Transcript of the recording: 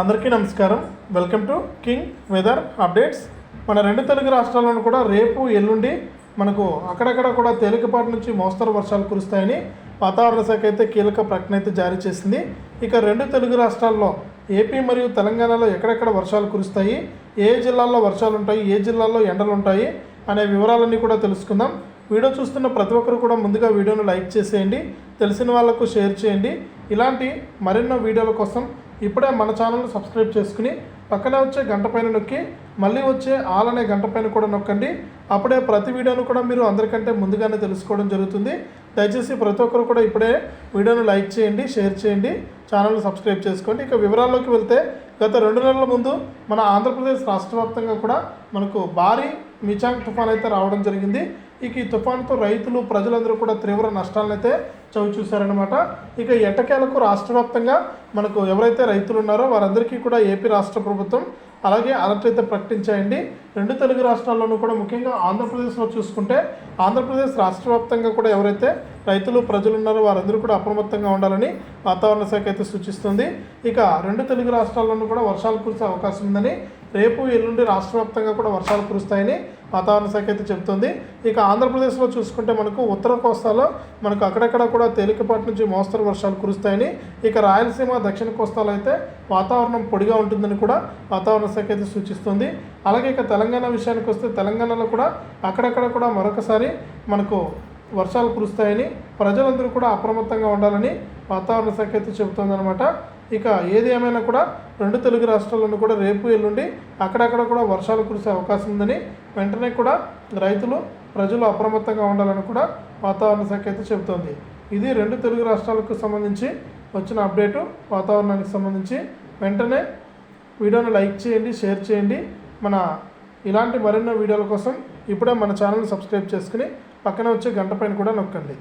అందరికీ నమస్కారం. Welcome to king weather updates మన రెండు తెలుగు రాష్ట్రాల్లోనూ కూడా రేపు ఎల్లుండి మనకు అక్కడక్కడ కూడా తేలికపాటి నుంచి మోస్తరు వర్షాలు కురుస్తాయని వాతావరణ శాఖ అయితే కీలక ప్రకటన అయితే జారీ చేసింది. ఇక రెండు తెలుగు రాష్ట్రాల్లో ఏపీ మరియు తెలంగాణలో ఎక్కడెక్కడ వర్షాలు కురుస్తాయి ఏ జిల్లాల్లో వర్షాలు ఉంటాయి ఏ జిల్లాల్లో ఎండలు ఉంటాయి అనే వివరాలన్నీ కూడా తెలుసుకుందాం. వీడియో చూస్తున్న ప్రతి ఒక్కరు కూడా ముందుగా వీడియోను లైక్ చేసేయండి తెలిసిన వాళ్ళకు షేర్ చేయండి. ఇలాంటి మరెన్నో వీడియోల కోసం ఇప్పుడే మన ఛానల్ను సబ్స్క్రైబ్ చేసుకుని పక్కనే వచ్చే గంట పైన నొక్కి మళ్ళీ వచ్చే ఆల్ అనే గంట పైన కూడా నొక్కండి. అప్పుడే ప్రతి వీడియోను కూడా మీరు అందరికంటే ముందుగానే తెలుసుకోవడం జరుగుతుంది. దయచేసి ప్రతి ఒక్కరు కూడా ఇప్పుడే వీడియోను లైక్ చేయండి షేర్ చేయండి ఛానల్ని సబ్స్క్రైబ్ చేసుకోండి. ఇక వివరాల్లోకి వెళ్తే గత రెండు నెలల ముందు మన ఆంధ్రప్రదేశ్ రాష్ట్ర వ్యాప్తంగా కూడా మనకు భారీ మిచాంగ్ తుఫాన్ అయితే రావడం జరిగింది. ఇక ఈ తుఫాన్తో రైతులు ప్రజలందరూ కూడా తీవ్ర నష్టాలను అయితే చవి చూశారనమాట ఇక ఎటకేలకు రాష్ట్ర వ్యాప్తంగా మనకు ఎవరైతే రైతులు ఉన్నారో వారందరికీ కూడా ఏపీ రాష్ట్ర ప్రభుత్వం అలాగే అలర్ట్ అయితే ప్రకటించాయండి. రెండు తెలుగు రాష్ట్రాల్లోనూ కూడా ముఖ్యంగా ఆంధ్రప్రదేశ్లో చూసుకుంటే ఆంధ్రప్రదేశ్ రాష్ట్ర వ్యాప్తంగా కూడా ఎవరైతే రైతులు ప్రజలు ఉన్నారో వారందరూ కూడా అప్రమత్తంగా ఉండాలని వాతావరణ శాఖ అయితే సూచిస్తుంది. ఇక రెండు తెలుగు రాష్ట్రాల్లోనూ కూడా వర్షాలు కురిసే అవకాశం ఉందని రేపు ఎల్లుండి రాష్ట్ర వ్యాప్తంగా కూడా వర్షాలు కురుస్తాయని వాతావరణ శాఖ అయితే చెబుతుంది. ఇక ఆంధ్రప్రదేశ్లో చూసుకుంటే మనకు ఉత్తర కోస్తాలో మనకు అక్కడక్కడ కూడా తేలికపాటి నుంచి మోస్తరు వర్షాలు కురుస్తాయని ఇక రాయలసీమ దక్షిణ కోస్తాలో అయితే వాతావరణం పొడిగా ఉంటుందని కూడా వాతావరణ శాఖ అయితే సూచిస్తుంది. అలాగే ఇక తెలంగాణ విషయానికి వస్తే తెలంగాణలో కూడా అక్కడక్కడ కూడా మరొకసారి మనకు వర్షాలు కురుస్తాయని ప్రజలందరూ కూడా అప్రమత్తంగా ఉండాలని వాతావరణ శాఖ అయితే చెబుతుందన్నమాట. ఇక ఏది ఏమైనా కూడా రెండు తెలుగు రాష్ట్రాల్లోనూ కూడా రేపు ఎల్లుండి అక్కడక్కడ కూడా వర్షాలు కురిసే అవకాశం ఉందని వెంటనే కూడా రైతులు ప్రజలు అప్రమత్తంగా ఉండాలని కూడా వాతావరణ శాఖ అయితే చెబుతోంది. ఇది రెండు తెలుగు రాష్ట్రాలకు సంబంధించి వచ్చిన అప్డేటు వాతావరణానికి సంబంధించి. వెంటనే వీడియోను లైక్ చేయండి షేర్ చేయండి. మన ఇలాంటి మరెన్నో వీడియోల కోసం ఇప్పుడే మన ఛానల్ని సబ్స్క్రైబ్ చేసుకుని పక్కన వచ్చే గంట పైన కూడా నొక్కండి.